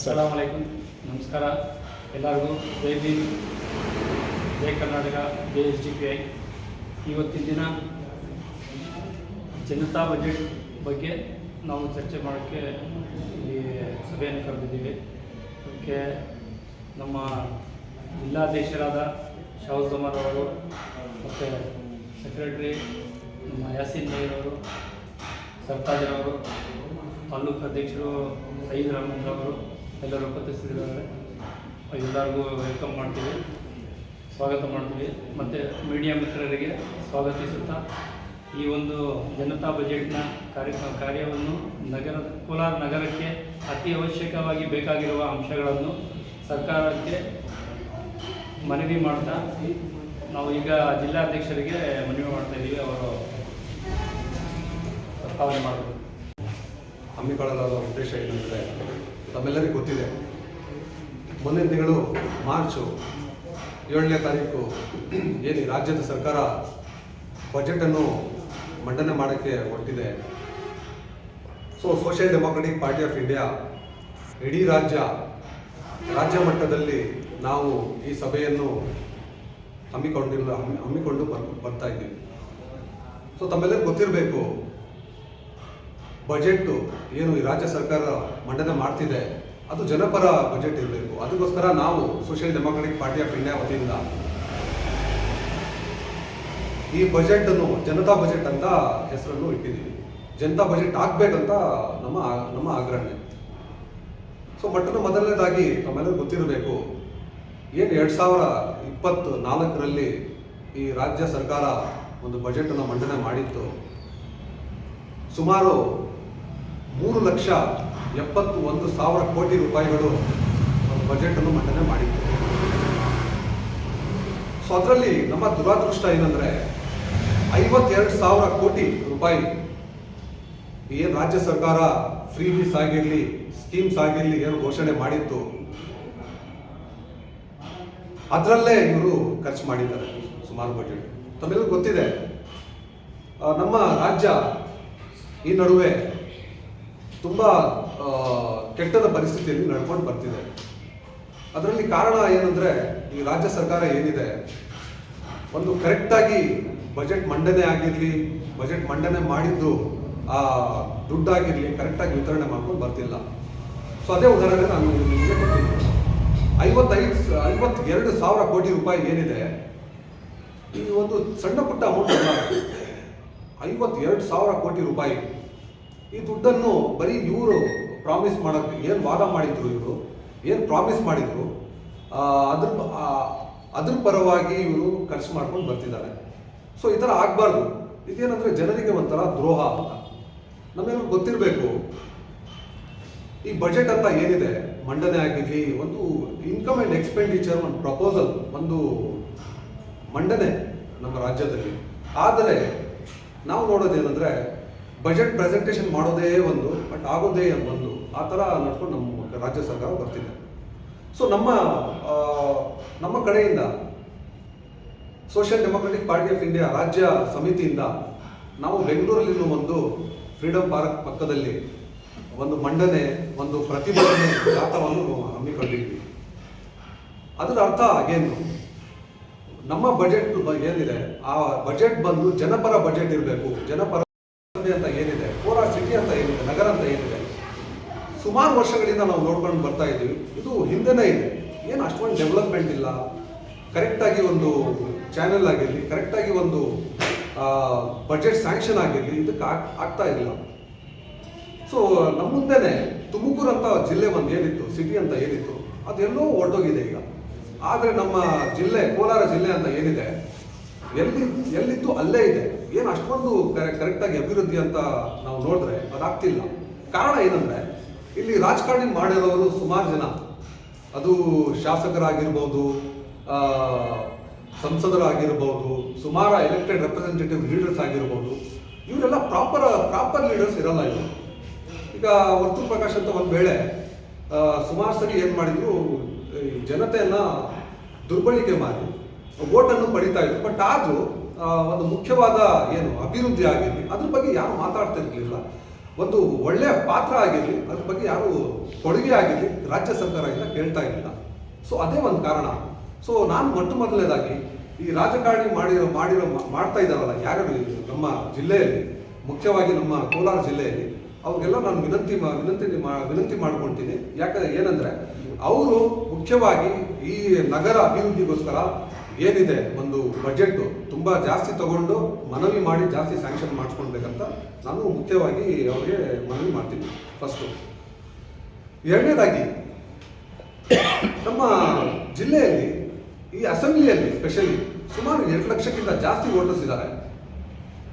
ಅಸ್ಸಲಾಮ್ ನಮಸ್ಕಾರ. ಎಲ್ಲರಿಗೂ ಜೈ ಭೀಮ್. ಜೈ ಕರ್ನಾಟಕ, ಜೈ ಎಸ್ ಡಿ ಪಿ ಐ. ಇವತ್ತಿನ ದಿನ ಜನತಾ ಬಜೆಟ್ ಬಗ್ಗೆ ನಾವು ಚರ್ಚೆ ಮಾಡೋಕ್ಕೆ ಈ ಸಭೆಯನ್ನು ಕರೆದಿದ್ದೀವಿ. ಅದಕ್ಕೆ ನಮ್ಮ ಜಿಲ್ಲಾಧ್ಯಕ್ಷರಾದ ಶಹಜ್ ಉಮರ್ ಅವರು ಮತ್ತು ಸೆಕ್ರೆಟ್ರಿ ನಮ್ಮ ಯಾಸೀನ್ ಮೈರ್ ಅವರು ಸರ್ತಾಜರವರು ತಾಲೂಕು ಅಧ್ಯಕ್ಷರು ರಹಮತ್ ಅವರು ಎಲ್ಲರೂ ಉಪಸ್ಥಿತರಿದ್ದಾರೆ ಎಲ್ಲರಿಗೂ ವೆಲ್ಕಮ್ ಮಾಡ್ತೀವಿ. ಸ್ವಾಗತ ಮಾಡ್ತೀವಿ. ಮತ್ತು ಮೀಡಿಯಾ ಮಿತ್ರರಿಗೆ ಸ್ವಾಗತಿಸುತ್ತಾ ಈ ಒಂದು ಜನತಾ ಬಜೆಟ್ನ ಕಾರ್ಯ, ಕಾರ್ಯವನ್ನು ನಗರ, ಕೋಲಾರ ನಗರಕ್ಕೆ ಅತಿ ಅವಶ್ಯಕವಾಗಿ ಬೇಕಾಗಿರುವ ಅಂಶಗಳನ್ನು ಸರ್ಕಾರಕ್ಕೆ ಮನವಿ ಮಾಡ್ತಾ ನಾವು ಈಗ ಜಿಲ್ಲಾಧ್ಯಕ್ಷರಿಗೆ ಮನವಿ ಮಾಡ್ತಾ ಇದ್ದೀವಿ ಅವರು ಪ್ರಸ್ತಾವನೆ ಮಾಡಬೇಕು. ಹಮ್ಮಿಕೊಳ್ಳಲಾದ ಉದ್ದೇಶ ಏನಂದರೆ ತಮ್ಮೆಲ್ಲರಿಗೂ ಗೊತ್ತಿದೆ. ಮುಂದಿನ ತಿಂಗಳು ಮಾರ್ಚು ಏಳನೇ ತಾರೀಕು ಏನು ರಾಜ್ಯದ ಸರ್ಕಾರ ಬಜೆಟನ್ನು ಮಂಡನೆ ಮಾಡೋಕ್ಕೆ ಹೊರಟಿದೆ. So social democratic party of India ಇಡೀ ರಾಜ್ಯ ರಾಜ್ಯ ಮಟ್ಟದಲ್ಲಿ ನಾವು ಈ ಸಭೆಯನ್ನು ಹಮ್ಮಿಕೊಂಡಿಲ್ಲ ಹಮ್ಮಿ ಹಮ್ಮಿಕೊಂಡು ಬರ್, ಬರ್ತಾ ಇದ್ದೀವಿ. ಸೊ ತಮ್ಮೆಲ್ಲರಿಗೂ ಗೊತ್ತಿರಬೇಕು ಬಜೆಟ್ ಏನು ಈ ರಾಜ್ಯ ಸರ್ಕಾರ ಮಂಡನೆ ಮಾಡ್ತಿದೆ, ಅದು ಜನಪರ ಬಜೆಟ್ ಇರಬೇಕು. ಅದಕ್ಕೋಸ್ಕರ ನಾವು social democratic party of India ವತಿಯಿಂದ ಈ ಬಜೆಟನ್ನು ಜನತಾ ಬಜೆಟ್ ಅಂತ ಹೆಸರನ್ನು ಇಟ್ಟಿದ್ದೀವಿ. ಜನತಾ ಬಜೆಟ್ ಆಗ್ಬೇಕಂತ ನಮ್ಮ ನಮ್ಮ ಆಗ್ರಹಣೆ. ಸೊ ಮೊಟ್ಟ ಮೊದಲನೇದಾಗಿ ತಮ್ಮೆಲ್ಲರೂ ಗೊತ್ತಿರಬೇಕು, ಏನು ಎರಡು ಸಾವಿರ ಇಪ್ಪತ್ತು ನಾಲ್ಕರಲ್ಲಿ ಈ ರಾಜ್ಯ ಸರ್ಕಾರ ಒಂದು ಬಜೆಟನ್ನು ಮಂಡನೆ ಮಾಡಿತ್ತು. ಸುಮಾರು ಮೂರು ಲಕ್ಷ ಎಪ್ಪತ್ತು ಒಂದು ಸಾವಿರ ಕೋಟಿ ರೂಪಾಯಿಗಳು ಬಜೆಟನ್ನು ಮಂಡನೆ ಮಾಡಿತ್ತು. ಸೊ ಅದರಲ್ಲಿ ನಮ್ಮ ದುರಾದೃಷ್ಟ ಏನಂದ್ರೆ ಐವತ್ತೆರಡು ಸಾವಿರ ಕೋಟಿ ರೂಪಾಯಿ ಏನು ರಾಜ್ಯ ಸರ್ಕಾರ ಫ್ರೀ ಬೀಸ್ ಆಗಿರಲಿ ಸ್ಕೀಮ್ಸ್ ಆಗಿರಲಿ ಏನು ಘೋಷಣೆ ಮಾಡಿತ್ತು. ಅದರಲ್ಲೇ ಇವರು ಖರ್ಚು ಮಾಡಿದ್ದಾರೆ ಸುಮಾರು ಬಜೆಟ್ ತಮ್ಮೆಲ್ಲರಿಗೂ ಗೊತ್ತಿದೆ ನಮ್ಮ ರಾಜ್ಯ ಈ ನಡುವೆ ತುಂಬ ಕೆಟ್ಟದ ಪರಿಸ್ಥಿತಿಯಲ್ಲಿ ನಡ್ಕೊಂಡು ಬರ್ತಿದೆ. ಅದರಲ್ಲಿ ಕಾರಣ ಏನಂದ್ರೆ, ಈ ರಾಜ್ಯ ಸರ್ಕಾರ ಏನಿದೆ, ಒಂದು ಕರೆಕ್ಟಾಗಿ ಬಜೆಟ್ ಮಂಡನೆ ಆಗಿರಲಿ ಬಜೆಟ್ ಮಂಡನೆ ಮಾಡಿದ್ದು, ಆ, ದುಡ್ಡಾಗಿರಲಿ ಕರೆಕ್ಟಾಗಿ ವಿತರಣೆ ಮಾಡ್ಕೊಂಡು ಬರ್ತಿಲ್ಲ. ಸೊ ಅದೇ ಉದಾಹರಣೆ ನಾನು ನಿಮಗೆ ಕೊಟ್ಟಿದ್ದೆ ಐವತ್ತೈದು ಐವತ್ತೆರಡು ಸಾವಿರ ಕೋಟಿ ರೂಪಾಯಿ ಏನಿದೆ, ಈ ಒಂದು ಸಣ್ಣ ಪುಟ್ಟ ಅಮೌಂಟ್ ಐವತ್ತೆರಡು ಸಾವಿರ ಕೋಟಿ ರೂಪಾಯಿ ಈ ದುಡ್ಡನ್ನು ಬರೀ ಇವರು ಪ್ರಾಮಿಸ್ ಮಾಡೋಕ್ಕೆ ಏನು ವಾದ ಮಾಡಿದ್ರು ಇವರು? ಏನು ಪ್ರಾಮಿಸ್ ಮಾಡಿದ್ರು? ಅದ್ರ ಅದ್ರ ಪರವಾಗಿ ಇವರು ಖರ್ಚು ಮಾಡ್ಕೊಂಡು ಬರ್ತಿದ್ದಾರೆ. ಸೊ ಈ ಥರ ಆಗಬಾರ್ದು. ಇದೇನಂದ್ರೆ ಜನರಿಗೆ ಒಂಥರ ದ್ರೋಹ ಅಂತ. ನಮಗೆಲ್ಲ ಗೊತ್ತಿರಬೇಕು. ಈ ಬಜೆಟ್ ಅಂತ ಏನಿದೆ? ಮಂಡನೆ ಆಗಿರಲಿ, ಒಂದು ಇನ್ಕಮ್ ಆ್ಯಂಡ್ ಎಕ್ಸ್ಪೆಂಡಿಚರ್ ಒಂದು ಪ್ರಪೋಸಲ್ ಒಂದು ಮಂಡನೆ ನಮ್ಮ ರಾಜ್ಯದಲ್ಲಿ. ಆದರೆ, ನಾವು ನೋಡೋದೇನೆಂದ್ರೆ ಬಜೆಟ್ ಪ್ರೆಸೆಂಟೇಷನ್ ಮಾಡೋದೇ ಒಂದು, ಬಟ್ ಆಗೋದೇ ಒಂದು. ಆ ಥರ ನಡ್ಕೊಂಡು ನಮ್ಮ ರಾಜ್ಯ ಸರ್ಕಾರ ಬರ್ತಿದೆ. ಸೊ ನಮ್ಮ ನಮ್ಮ ಕಡೆಯಿಂದ social democratic party of India ರಾಜ್ಯ ಸಮಿತಿಯಿಂದ ನಾವು ಬೆಂಗಳೂರಲ್ಲಿರುವ ಒಂದು ಫ್ರೀಡಂ ಪಾರ್ಕ್ ಪಕ್ಕದಲ್ಲಿ ಒಂದು ಮಂಡನೆ, ಒಂದು ಪ್ರತಿಭಟನೆ ಜಾಥವನ್ನು ಹಮ್ಮಿಕೊಂಡಿದ್ವಿ. ಅದರ ಅರ್ಥ ಏನು ನಮ್ಮ ಬಜೆಟ್ ಏನಿದೆ? ಆ ಬಜೆಟ್ ಬಂದು ಜನಪರ ಬಜೆಟ್ ಇರಬೇಕು. ಜನಪರ ಅಂತ ಏನಿದೆ, ಕೋಲಾರ ಸಿಟಿ ಅಂತ ಏನಿದೆ, ನಗರ ಅಂತ ಏನಿದೆ, ಸುಮಾರು ವರ್ಷಗಳಿಂದ ನಾವು ನೋಡ್ಕೊಂಡು ಬರ್ತಾ ಇದ್ದೀವಿ. ಇದು ಹಿಂದೆನೇ ಇದೆ. ಏನು ಅಷ್ಟೊಂದು ಡೆವಲಪ್ಮೆಂಟ್ ಇಲ್ಲ. ಕರೆಕ್ಟಾಗಿ ಒಂದು ಚಾನೆಲ್ ಆಗಿರಲಿ ಕರೆಕ್ಟಾಗಿ ಒಂದು ಬಜೆಟ್ ಸ್ಯಾಂಕ್ಷನ್ ಆಗಿರಲಿ, ಇದಕ್ಕೆ ಆಗ್- ಆಗ್ತಾ ಇಲ್ಲ. ಸೊ ನಮ್ಮ ಮುಂದೆನೆ ತುಮಕೂರು ಅಂತ ಜಿಲ್ಲೆ ಒಂದು ಏನಿತ್ತು ಸಿಟಿ ಅಂತ ಏನಿತ್ತು, ಅದೆಲ್ಲೋ ಹೊರಟೋಗಿದೆ ಈಗ. ಆದರೆ ನಮ್ಮ ಜಿಲ್ಲೆ, ಕೋಲಾರ ಜಿಲ್ಲೆ ಅಂತ ಏನಿದೆ, ಎಲ್ಲಿ, ಎಲ್ಲಿತ್ತು ಅಲ್ಲೇ ಇದೆ. ಏನು ಅಷ್ಟೊಂದು ಕರೆಕ್ಟಾಗಿ ಅಭಿವೃದ್ಧಿ ಅಂತ ನಾವು ನೋಡಿದ್ರೆ ಅದಾಗ್ತಿಲ್ಲ. ಕಾರಣ ಏನಂದ್ರೆ, ಇಲ್ಲಿ ರಾಜಕಾರಣಿ ಮಾಡಿರೋರು ಸುಮಾರು ಜನ. ಅದು ಶಾಸಕರಾಗಿರ್ಬೋದು ಸಂಸದರಾಗಿರ್ಬೋದು, ಸುಮಾರು ಎಲೆಕ್ಟೆಡ್ ರೆಪ್ರೆಸೆಂಟೇಟಿವ್ ಲೀಡರ್ಸ್ ಆಗಿರ್ಬೋದು. ಇವರೆಲ್ಲ ಪ್ರಾಪರ್ ಪ್ರಾಪರ್ ಲೀಡರ್ಸ್ ಇರಲ್ಲ ಇವರು. ಈಗ ವರ್ತೂರ್ ಪ್ರಕಾಶ್ ಅಂತ ಒಂದು ವೇಳೆ ಸುಮಾರು ಸರಿ ಏನು ಮಾಡಿದ್ರು ಜನತೆಯನ್ನ ದುರ್ಬಳಕೆ ಮಾಡಿ ಓಟನ್ನು ಪಡಿತಾ ಇದ್ರು. ಬಟ್ ಆದರೂ ಒಂದು ಮುಖ್ಯವಾದ ಏನು ಅಭಿವೃದ್ಧಿ ಆಗಿರಲಿ, ಅದ್ರ ಬಗ್ಗೆ ಯಾರು ಮಾತಾಡ್ತಾ ಇರಲಿಲ್ಲ. ಒಂದು ಒಳ್ಳೆಯ ಪಾತ್ರ ಆಗಿರಲಿ, ಅದ್ರ ಬಗ್ಗೆ ಯಾರು ಕೊಡುಗೆ ಆಗಿರಲಿ ರಾಜ್ಯ ಸರ್ಕಾರದಿಂದ ಕೇಳ್ತಾ ಇರಲಿಲ್ಲ. ಸೊ ಅದೇ ಒಂದು ಕಾರಣ. ಸೊ ನಾನು ಮೊಟ್ಟ ಮೊದಲನೇದಾಗಿ ಈ ರಾಜಕಾರಣಿ ಮಾಡಿರೋ ಮಾಡಿರೋ, ಮಾಡ್ತಾ ಇದ್ದಾರಲ್ಲ ಯಾರು ನಮ್ಮ ಜಿಲ್ಲೆಯಲ್ಲಿ, ಮುಖ್ಯವಾಗಿ ನಮ್ಮ ಕೋಲಾರ ಜಿಲ್ಲೆಯಲ್ಲಿ, ಅವ್ರಿಗೆಲ್ಲ ನಾನು ವಿನಂತಿ ವಿನಂತಿ ವಿನಂತಿ ಮಾಡ್ಕೊಳ್ತೀನಿ. ಯಾಕಂದ್ರೆ ಏನಂದ್ರೆ, ಅವರು ಮುಖ್ಯವಾಗಿ ಈ ನಗರ ಅಭಿವೃದ್ಧಿಗೋಸ್ಕರ ಏನಿದೆ ಒಂದು ಬಜೆಟ್ ತುಂಬಾ ಜಾಸ್ತಿ ತಗೊಂಡು ಮನವಿ ಮಾಡಿ ಜಾಸ್ತಿ ಸ್ಯಾಂಕ್ಷನ್ ಮಾಡಿಸ್ಕೊಳ್ಬೇಕಂತ ನಾನು ಮುಖ್ಯವಾಗಿ ಅವರಿಗೆ ಮನವಿ ಮಾಡ್ತೀನಿ. ಫಸ್ಟು ಎರಡನೇದಾಗಿ, ನಮ್ಮ ಜಿಲ್ಲೆಯಲ್ಲಿ, ಈ ಅಸೆಂಬ್ಲಿಯಲ್ಲಿ ಸ್ಪೆಷಲಿ ಸುಮಾರು ಎರಡು ಲಕ್ಷಕ್ಕಿಂತ ಜಾಸ್ತಿ ವೋಟರ್ಸ್ ಇದ್ದಾರೆ.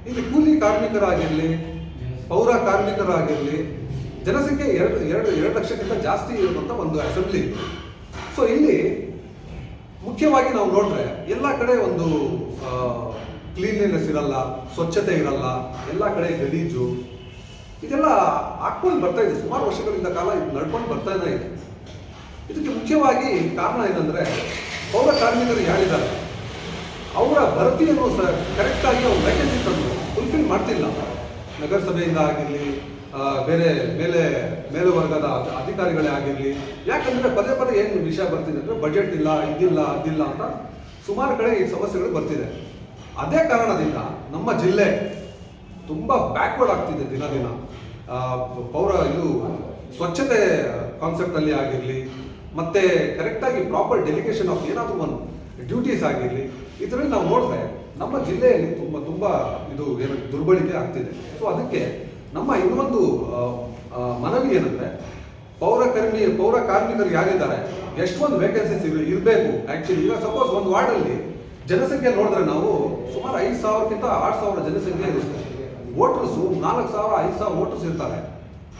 ಇಲ್ಲಿ ಕೂಲಿ ಕಾರ್ಮಿಕರಾಗಿರಲಿ, ಪೌರ ಕಾರ್ಮಿಕರಾಗಿರಲಿ, ಜನಸಂಖ್ಯೆ ಎರಡು ಎರಡು ಎರಡು ಲಕ್ಷಕ್ಕಿಂತ ಜಾಸ್ತಿ ಇರುವಂಥ ಒಂದು ಅಸೆಂಬ್ಲಿ ಸೊ ಇಲ್ಲಿ ಮುಖ್ಯವಾಗಿ ನಾವು ನೋಡಿದ್ರೆ ಎಲ್ಲ ಕಡೆ ಒಂದು ಕ್ಲೀನ್ಲಿನೆಸ್ ಇರಲ್ಲ, ಸ್ವಚ್ಛತೆ ಇರಲ್ಲ, ಎಲ್ಲ ಕಡೆ ಗಲೀಜು. ಇದೆಲ್ಲ ಹಾಕ್ಕೊಂಡು ಬರ್ತಾ ಇದೆ. ಸುಮಾರು ವರ್ಷಗಳಿಂದ ಕಾಲ ಇದು ನಡ್ಕೊಂಡು ಬರ್ತಾ ಇದೆ. ಇದಕ್ಕೆ ಮುಖ್ಯವಾಗಿ ಕಾರಣ ಏನಂದರೆ, ಪೌರ ಕಾರ್ಮಿಕರು ಯಾರಿದ್ದಾರೆ? ಅವರ ಭರ್ತಿಯನ್ನು ಸಹ ಕರೆಕ್ಟಾಗಿ ಅವ್ರು ಲೈಕೆನ್ಸಿ ತಂದು ಫುಲ್ಫಿಲ್ ಮಾಡ್ತಿಲ್ಲ. ನಗರಸಭೆಯಿಂದ ಆಗಿರಲಿ ಬೇರೆ ಮೇಲೆ, ಮೇಲು ವರ್ಗದ ಅಧಿಕಾರಿಗಳೇ ಆಗಿರಲಿ. ಯಾಕಂದ್ರೆ ಪದೇ ಪದೇ ಏನು ವಿಷಯ ಬರ್ತಿದೆ ಅಂದ್ರೆ ಬಜೆಟ್ ಇಲ್ಲ, ಇದಿಲ್ಲ, ಅದಿಲ್ಲ ಅಂತ ಸುಮಾರು ಕಡೆ ಈ ಸಮಸ್ಯೆಗಳು ಬರ್ತಿದೆ. ಅದೇ ಕಾರಣದಿಂದ ನಮ್ಮ ಜಿಲ್ಲೆ ತುಂಬಾ ಬ್ಯಾಕ್ವರ್ಡ್ ಆಗ್ತಿದೆ ದಿನ ದಿನ. ಪೌರ ಇದು ಸ್ವಚ್ಛತೆ ಕಾನ್ಸೆಪ್ಟ್ ಅಲ್ಲಿ ಆಗಿರಲಿ, ಮತ್ತೆ ಕರೆಕ್ಟಾಗಿ ಪ್ರಾಪರ್ ಡೆಲಿಗೇಷನ್ ಆಫ್ ಏನಾದರೂ ಒಂದು ಡ್ಯೂಟೀಸ್ ಆಗಿರಲಿ, ಇದರಲ್ಲಿ ನಾವು ನೋಡಿದ್ರೆ ನಮ್ಮ ಜಿಲ್ಲೆಯಲ್ಲಿ ತುಂಬ ತುಂಬ ಇದು ಏನು ದುರ್ಬಳಕೆ ಆಗ್ತಿದೆ. ಸೊ ಅದಕ್ಕೆ ನಮ್ಮ ಇನ್ನೊಂದು ಮನವಿ ಏನಂದ್ರೆ, ಪೌರ ಕರ್ಮಿ, ಪೌರ ಕಾರ್ಮಿಕರು ಯಾರಿದ್ದಾರೆ, ಎಷ್ಟೊಂದು ವೇಕೆನ್ಸೀಸ್ ಇರಬೇಕು. ಆಕ್ಚುಲಿ ಈಗ ಸಪೋಸ್ ಒಂದು ವಾರ್ಡಲ್ಲಿ ಜನಸಂಖ್ಯೆ ನೋಡಿದ್ರೆ ನಾವು ಸುಮಾರು ಐದು ಸಾವಿರಕ್ಕಿಂತ ಆರು ಸಾವಿರ ಜನಸಂಖ್ಯೆ ಇರುತ್ತೆ. ವೋಟರ್ಸು ನಾಲ್ಕು ಸಾವಿರ, ಐದು ಸಾವಿರ ವೋಟರ್ಸ್ ಇರ್ತಾರೆ.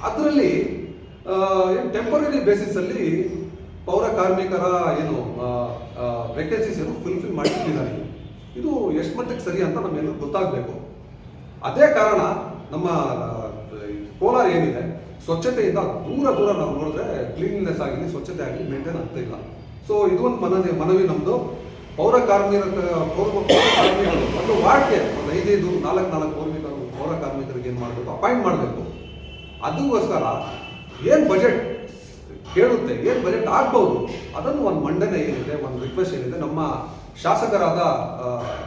ಅದರಲ್ಲಿ ಏನು ಟೆಂಪರರಿ ಬೇಸಿಸಲ್ಲಿ ಪೌರ ಕಾರ್ಮಿಕರ ಏನು ವೇಕೆನ್ಸೀಸ್ ಏನು ಫುಲ್ಫಿಲ್ ಮಾಡಿಟ್ಟಿದ್ದಾರೆ ಇದು ಎಷ್ಟು ಮಟ್ಟಕ್ಕೆ ಸರಿ ಅಂತ ನಮ್ಮೆಲ್ಲರೂ ಗೊತ್ತಾಗಬೇಕು. ಅದೇ ಕಾರಣ ನಮ್ಮ ಕೋಲಾರ ಏನಿದೆ, ಸ್ವಚ್ಛತೆಯಿಂದ ದೂರ ದೂರ ನಾವು ನೋಡಿದ್ರೆ ಕ್ಲೀನ್ನೆಸ್ ಆಗಲಿ ಸ್ವಚ್ಛತೆ ಆಗಲಿ ಮೇಂಟೈನ್ ಆಗ್ತಾ ಸೊ ಇದು ಒಂದು ಮನವಿ ಮನವಿ ನಮ್ಮದು ಪೌರ ಕಾರ್ಮಿಕರ ಪೌರ ಕಾರ್ಮಿಕರು, ಒಂದು ವಾರ್ಡ್ಗೆ ಒಂದು ಐದೈದು, ನಾಲ್ಕು ನಾಲ್ಕು ಕಾರ್ಮಿಕರು, ಪೌರ ಕಾರ್ಮಿಕರಿಗೆ ಏನು ಮಾಡಬೇಕು? ಅಪಾಯಿಂಟ್ ಮಾಡಬೇಕು. ಅದಕ್ಕೋಸ್ಕರ ಏನು ಬಜೆಟ್ ಕೇಳುತ್ತೆ, ಏನು ಬಜೆಟ್ ಆಗ್ಬೋದು, ಅದನ್ನು ಒಂದು ಮಂಡನೆ ಏನಿದೆ, ಒಂದು ರಿಕ್ವೆಸ್ಟ್ ಏನಿದೆ, ನಮ್ಮ ಶಾಸಕರಾದ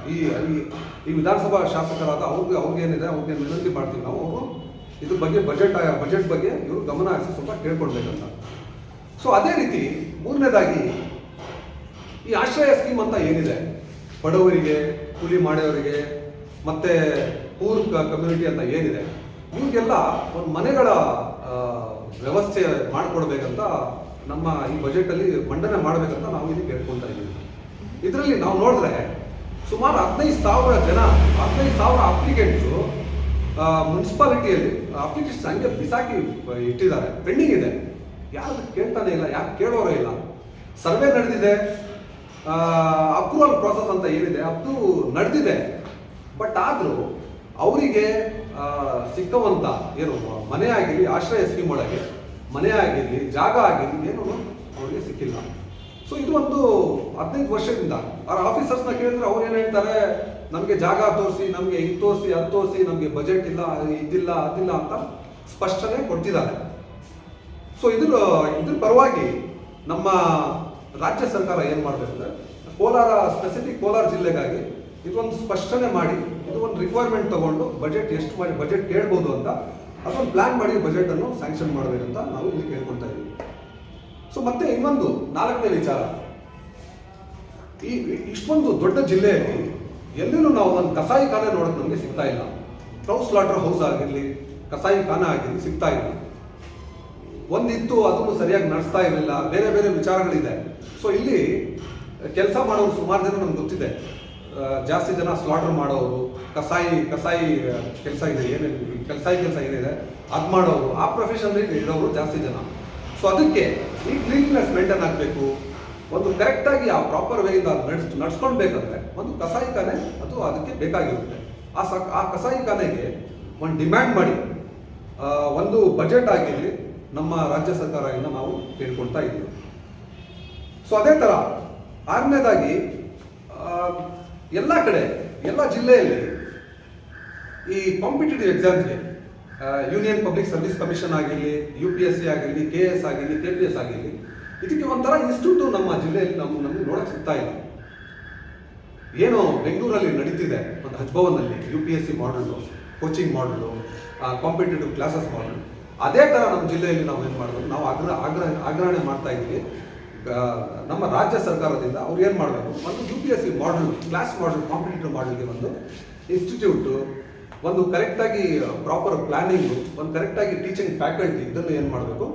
ಈ, ಈ- ವಿಧಾನಸಭಾ ಶಾಸಕರಾದ ಅವ್ರಿಗೆ ಅವ್ರಿಗೆ ಏನಿದೆ, ಅವ್ರಿಗೆ ವಿನಂತಿ ಮಾಡ್ತೀವಿ ನಾವು. ಅವರು ಇದ್ರ ಬಗ್ಗೆ ಬಜೆಟ್ ಬಜೆಟ್ ಬಗ್ಗೆ ಇವರು ಗಮನ ಹರಿಸಿ ಸ್ವಲ್ಪ ಕೇಳ್ಕೊಳ್ಬೇಕಂತ ಸೊ ಅದೇ ರೀತಿ ಮೂರನೇದಾಗಿ ಈ ಆಶ್ರಯ ಸ್ಕೀಮ್ ಅಂತ ಏನಿದೆ? ಬಡವರಿಗೆ, ಕೂಲಿ ಮಾಡೋರಿಗೆ ಮತ್ತೆ ಪೂರ್ ಕಮ್ಯುನಿಟಿ ಅಂತ ಏನಿದೆ? ಇವ್ರಿಗೆಲ್ಲ ಒಂದು ಮನೆಗಳ ವ್ಯವಸ್ಥೆ ಮಾಡಿಕೊಡ್ಬೇಕಂತ ನಮ್ಮ ಈ ಬಜೆಟಲ್ಲಿ ಮಂಡನೆ ಮಾಡಬೇಕಂತ ನಾವು ಇಲ್ಲಿ ಕೇಳ್ಕೊಳ್ತಾ ಇದ್ದೀವಿ. ಇದರಲ್ಲಿ ನಾವು ನೋಡಿದ್ರೆ ಸುಮಾರು ಹದಿನೈದು ಸಾವಿರ ಜನ, ಹದಿನೈದು ಸಾವಿರ ಅಪ್ಲಿಕೆಂಟ್ಸು ಮುನ್ಸಿಪಾಲಿಟಿಯಲ್ಲಿ ಅಪ್ಲಿಕೇಶನ್ ಹಂಗೆ ಬಿಸಾಕಿ ಇಟ್ಟಿದ್ದಾರೆ. ಪೆಂಡಿಂಗ್ ಇದೆ. ಯಾರು ಕೇಳ್ತಾನೆ ಇಲ್ಲ ಯಾಕೆ ಕೇಳೋರೇ ಇಲ್ಲ. ಸರ್ವೆ ನಡೆದಿದೆ. ಅಪ್ರೂವಲ್ ಪ್ರಾಸೆಸ್ ಅಂತ ಏನಿದೆ, ಅದು ನಡೆದಿದೆ. ಬಟ್ ಆದರೂ ಅವರಿಗೆ ಸಿಕ್ಕುವಂಥ ಏನು, ಮನೆ ಆಗಿರಲಿ, ಆಶ್ರಯ ಸ್ಕೀಮ್ ಒಳಗೆ ಮನೆ ಆಗಿರಲಿ, ಜಾಗ ಆಗಿರಲಿ, ಏನು ಅವರಿಗೆ ಸಿಕ್ಕಿಲ್ಲ. ಸೊ ಇದು ಒಂದು ಹದಿನೈದು ವರ್ಷದಿಂದ. ಅವ್ರ ಆಫೀಸರ್ಸ್ನ ಕೇಳಿದ್ರೆ ಅವ್ರು ಏನು ಹೇಳ್ತಾರೆ ನಮಗೆ ಜಾಗ ತೋರಿಸಿ, ನಮಗೆ ಇದು ತೋರಿಸಿ, ಅದು ತೋರಿಸಿ, ನಮಗೆ ಬಜೆಟ್ ಇಲ್ಲ, ಇದಿಲ್ಲ, ಅದಿಲ್ಲ ಅಂತ ಸ್ಪಷ್ಟನೆ ಕೊಡ್ತಿದ್ದಾರೆ. ಸೊ ಇದ್ರ ಇದ್ರ ಪರವಾಗಿ ನಮ್ಮ ರಾಜ್ಯ ಸರ್ಕಾರ ಏನು ಮಾಡಬೇಕಂದ್ರೆ, ಕೋಲಾರ ಸ್ಪೆಸಿಫಿಕ್ ಕೋಲಾರ ಜಿಲ್ಲೆಗಾಗಿ ಇದೊಂದು ಸ್ಪಷ್ಟನೆ ಮಾಡಿ ಇದು ಒಂದು ರಿಕ್ವೈರ್ಮೆಂಟ್ ತಗೊಂಡು ಬಜೆಟ್ ಎಷ್ಟು ಮಾಡಿ ಬಜೆಟ್ ಕೇಳ್ಬೋದು ಅಂತ, ಅದೊಂದು ಪ್ಲಾನ್ ಮಾಡಿ ಬಜೆಟ್ ಅನ್ನು ಸ್ಯಾಂಕ್ಷನ್ ಮಾಡಬೇಕಂತ ನಾವು ಇಲ್ಲಿ ಕೇಳ್ಕೊಳ್ತಾ ಇದ್ದೀವಿ. ಸೊ ಮತ್ತೆ ಇನ್ನೊಂದು ನಾಲ್ಕನೇ ವಿಚಾರ. ಈ, ಇಷ್ಟೊಂದು ದೊಡ್ಡ ಜಿಲ್ಲೆಯಲ್ಲಿ ಎಲ್ಲಿನೂ ನಾವು ಒಂದು ಕಸಾಯಿ ಖಾನೆ ನೋಡೋಕೆ ನಮಗೆ ಸಿಗ್ತಾ ಇಲ್ಲ. ಕ್ರೌಸ್ ಲಾಟರ್ ಹೌಸ್ ಆಗಿರಲಿ, ಕಸಾಯಿ ಖಾನೆ ಆಗಿರಲಿ ಸಿಗ್ತಾ ಇಲ್ಲ. ಒಂದಿತ್ತು ಅದನ್ನು ಸರಿಯಾಗಿ ನಡೆಸ್ತಾ ಇರಲಿಲ್ಲ, ಬೇರೆ ಬೇರೆ ವಿಚಾರಗಳಿದೆ. ಸೊ ಇಲ್ಲಿ ಕೆಲಸ ಮಾಡೋರು ಸುಮಾರು ಜನ ನಮ್ಗೆ ಗೊತ್ತಿದೆ. ಜಾಸ್ತಿ ಜನ ಸ್ಲಾಟರ್ ಮಾಡೋರು, ಕಸಾಯಿ ಕಸಾಯಿ ಕೆಲಸ ಇದೆ, ಏನೇನು ಕಸಾಯಿ ಕೆಲಸ ಏನಿದೆ ಅದು ಮಾಡೋರು, ಆ ಪ್ರೊಫೆಷನ್ ಇರೋರು ಜಾಸ್ತಿ ಜನ. ಸೊ ಅದಕ್ಕೆ ಈ ಕ್ಲೀನ್ನೆಸ್ ಮೇಂಟೈನ್ ಆಗಬೇಕು. ಒಂದು ಕರೆಕ್ಟಾಗಿ ಆ ಪ್ರಾಪರ್ ವೇಯಿಂದ ನಡೆಸ್, ನಡ್ಸ್ಕೊಳ್ಬೇಕಂದ್ರೆ ಒಂದು ಕಸಾಯಿ ಖಾನೆ ಅದು ಅದಕ್ಕೆ ಬೇಕಾಗಿರುತ್ತೆ. ಆ ಸ ಆ ಕಸಾಯಿ ಖಾನೆಗೆ ಒಂದು ಡಿಮ್ಯಾಂಡ್ ಮಾಡಿ ಒಂದು ಬಜೆಟ್ ಆಗಿರಲಿ ನಮ್ಮ ರಾಜ್ಯ ಸರ್ಕಾರದಿಂದ ನಾವು ಕೇಳ್ಕೊಳ್ತಾ ಇದ್ದೀವಿ. ಸೊ ಅದೇ ಥರ ಆರನೇದಾಗಿ ಎಲ್ಲ ಕಡೆ, ಎಲ್ಲ ಜಿಲ್ಲೆಯಲ್ಲಿ ಈ ಕಾಂಪಿಟೇಟಿವ್ ಎಕ್ಸಾಮ್ಸ್ಗೆ ಯೂನಿಯನ್ ಪಬ್ಲಿಕ್ ಸರ್ವಿಸ್ ಕಮಿಷನ್ ಆಗಿರಲಿ ಯು ಪಿ ಎಸ್ ಸಿ ಆಗಿರಲಿ ಕೆ ಎಸ್ ಆಗಿರಲಿ ಕೆ ಪಿ ಎಸ್ ಆಗಿರಲಿ ಇದಕ್ಕೆ ಒಂಥರ ಇನ್ಸ್ಟಿಟ್ಯೂಟು ನಮ್ಮ ಜಿಲ್ಲೆಯಲ್ಲಿ ನಾವು ನಮಗೆ ನೋಡಕ್ಕೆ ಸಿಗ್ತಾ ಇಲ್ಲ. ಏನು ಬೆಂಗಳೂರಲ್ಲಿ ನಡೀತಿದೆ. ಒಂದು ಹಜ್ಭವನ್ನಲ್ಲಿ ಯು ಪಿ ಎಸ್ ಸಿ ಮಾಡಲು ಕೋಚಿಂಗ್ ಮಾಡಲು ಕಾಂಪಿಟೇಟಿವ್ ಕ್ಲಾಸಸ್ ಮಾಡಲು ಅದೇ ಥರ ನಮ್ಮ ಜಿಲ್ಲೆಯಲ್ಲಿ ನಾವು ಏನು ಮಾಡಬೇಕು? ನಾವು ಆಗ್ರ ಆಗ್ರಹ ಆಗ್ರಹಣೆ ಮಾಡ್ತಾ ಇದ್ದೀವಿ. ನಮ್ಮ ರಾಜ್ಯ ಸರ್ಕಾರದಿಂದ ಅವ್ರು ಏನು ಮಾಡಬೇಕು? ಒಂದು ಯು ಪಿ ಎಸ್ ಸಿ ಮಾಡಲ್ ಕ್ಲಾಸ್ ಮಾಡಲ್ ಕಾಂಪಿಟೇಟಿವ್ ಮಾಡಲ್ಗೆ ಒಂದು ಇನ್ಸ್ಟಿಟ್ಯೂಟು ಒಂದು ಕರೆಕ್ಟಾಗಿ ಪ್ರಾಪರ್ ಪ್ಲಾನಿಂಗು ಒಂದು ಕರೆಕ್ಟಾಗಿ ಟೀಚಿಂಗ್ ಫ್ಯಾಕಲ್ಟಿ ಇದನ್ನು ಏನು ಮಾಡಬೇಕು?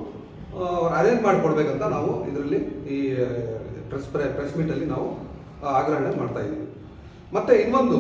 ಅರೇಂಜ್ ಮಾಡಿಕೊಡ್ಬೇಕಂತ ನಾವು ಇದರಲ್ಲಿ ಈ ಪ್ರೆಸ್ ಪ್ರೆಸ್ ಮೀಟಲ್ಲಿ ನಾವು ಆಗ್ರಹಣೆ ಮಾಡ್ತಾ ಇದ್ದೀವಿ. ಮತ್ತೆ ಇನ್ನೊಂದು.